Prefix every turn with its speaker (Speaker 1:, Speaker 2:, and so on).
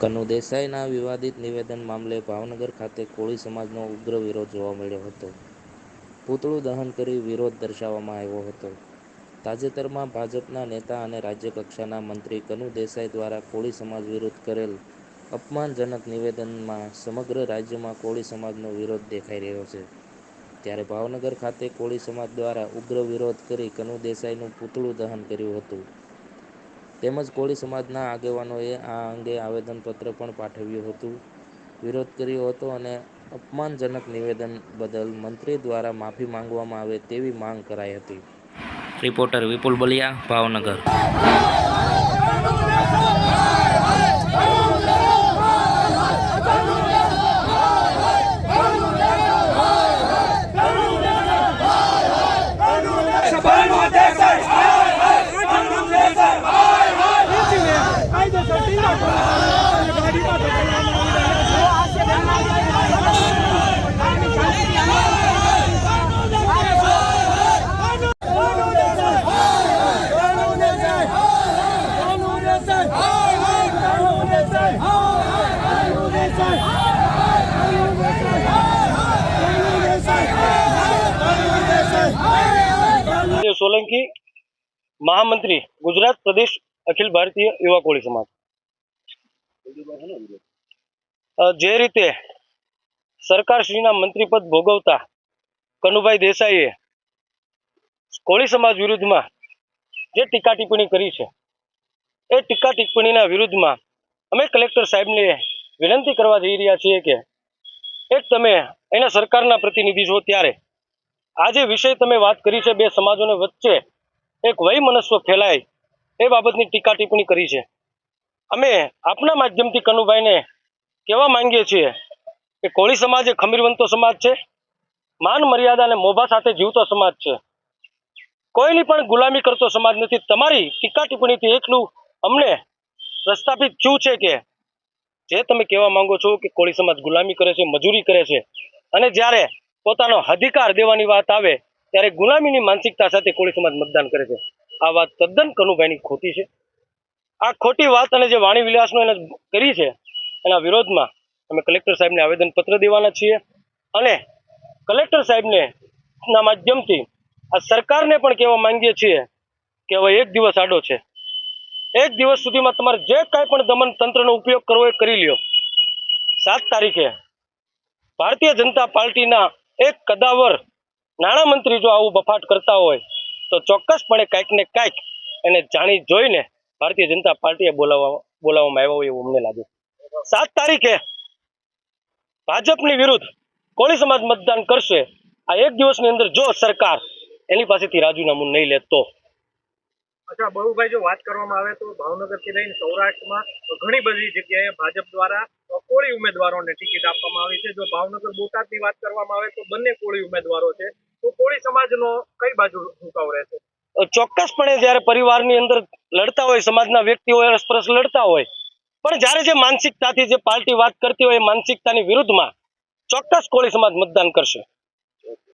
Speaker 1: કનુ દેસાઈના વિવાદિત નિવેદન મામલે ભાવનગર ખાતે કોળી સમાજનો ઉગ્ર વિરોધ જોવા મળ્યો હતો. પૂતળું દહન કરી વિરોધ દર્શાવવામાં આવ્યો હતો. તાજેતરમાં ભાજપના નેતા અને રાજ્યકક્ષાના મંત્રી કનુ દેસાઈ દ્વારા કોળી સમાજ વિરુદ્ધ કરેલ અપમાનજનક નિવેદનમાં સમગ્ર રાજ્યમાં કોળી સમાજનો વિરોધ દેખાઈ રહ્યો છે. ત્યારે ભાવનગર ખાતે કોળી સમાજ દ્વારા ઉગ્ર વિરોધ કરી કનુ દેસાઈનું પૂતળું દહન કર્યું હતું. તેમજ કોળી સમાજના આગેવાનોએ આ અંગે આવેદનપત્ર પણ પાઠવ્યું હતું. વિરોધ કર્યો હતો અને અપમાનજનક નિવેદન બદલ મંત્રી દ્વારા માફી માંગવામાં આવે તેવી માંગ કરાઈ હતી. રિપોર્ટર વિપુલ બલિયા, ભાવનગર.
Speaker 2: સોલંકી મહામંત્રી ગુજરાત પ્રદેશ અખિલ ભારતીય યુવા કોળી સમાજ. જે રીતે સરકારશ્રીના મંત્રીપદ ભોગવતા કનુભાઈ દેસાઈએ કોળી સમાજ વિરુદ્ધમાં જે ટીકા ટિપ્પણી કરી છે, એ ટીકા ટિપ્પણીના વિરુદ્ધમાં અમે કલેક્ટર સાહેબને વિનંતી કરવા જઈ રહ્યા છીએ કે એક તમે એના સરકારના પ્રતિનિધિ છો ત્યારે આ જે વિષય તમે વાત કરી છે બે સમાજોને વચ્ચે એક વયમનસ્વ ફેલાય એ બાબતની ટીકા ટિપ્પણી કરી છે. અમે આપના માધ્યમથી કનુભાઈને કહેવા માંગીએ છીએ કે કોળી સમાજ એ ખમીરવંતો સમાજ છે, માન મર્યાદા અને મોભા સાથે જીવતો સમાજ છે. કોઈની પણ ગુલામી કરતો સમાજ નથી. તમારી ટીકા ટિપ્પણીથી એટલું અમને પ્રસ્થાપિત થયું છે કે જે તમે કહેવા માંગો છો કે કોળી સમાજ ગુલામી કરે છે, મજૂરી કરે છે અને જ્યારે પોતાનો અધિકાર દેવાની વાત આવે, ત્યારે ગુલામીની માનસિકતા સાથે કોળી સમાજ મતદાન કરે છે. આ વાત તદ્દન કનુભાઈની ખોટી છે. આ ખોટી વાત અને જે વાણી વિલાસનો એને કરી છે, એના વિરોધમાં અમે કલેક્ટર સાહેબને આવેદનપત્ર દેવાના છીએ અને કલેક્ટર સાહેબને ના માધ્યમથી આ સરકારને પણ કહેવા માંગીએ છીએ કે હવે એક દિવસ આડો છે. એક દિવસ સુધીમાં તમારે જે કાંઈ પણ દમન તંત્રનો ઉપયોગ કરવો એ કરી લ્યો. સાત તારીખે ભારતીય જનતા પાર્ટીના એક કદાવર નાણામંત્રી જો આવું બફાટ કરતા હોય, તો ચોક્કસપણે કાંઈક ને કાંઈક એને જાણી જોઈને ભારતીય જનતા પાર્ટીએ બોલાવવા, બોલાવવામાં આવ્યા હોય એવું અમને લાગે. સાત તારીખે ભાજપની વિરુદ્ધ કોળી સમાજ મતદાન કરશે. આ એક દિવસની અંદર જો સરકાર એની પાસેથી રાજીનામું નહીં લે તો
Speaker 3: અચ્છા, બહુભાઈ, જો વાત કરવામાં આવે તો ભાવનગરથી લઈને સૌરાષ્ટ્રમાં ઘણી બધી જગ્યાએ ભાજપ દ્વારા કોળી ઉમેદવારોને ટિકિટ આપવામાં આવી છે. જો ભાવનગર બોટાદની વાત કરવામાં આવે તો બંને કોળી ઉમેદવારો છે. તો કોળી સમાજનો કઈ બાજુ ઝુકાવ રહેશે?
Speaker 2: ચોક્કસપણે જ્યારે પરિવારની અંદર લડતા હોય, સમાજના વ્યક્તિઓ અરસપરસ લડતા હોય, પણ જ્યારે જે માનસિકતાથી જે પાર્ટી વાત કરતી હોય એ માનસિકતાની વિરુદ્ધમાં ચોક્કસ કોળી સમાજ મતદાન કરશે.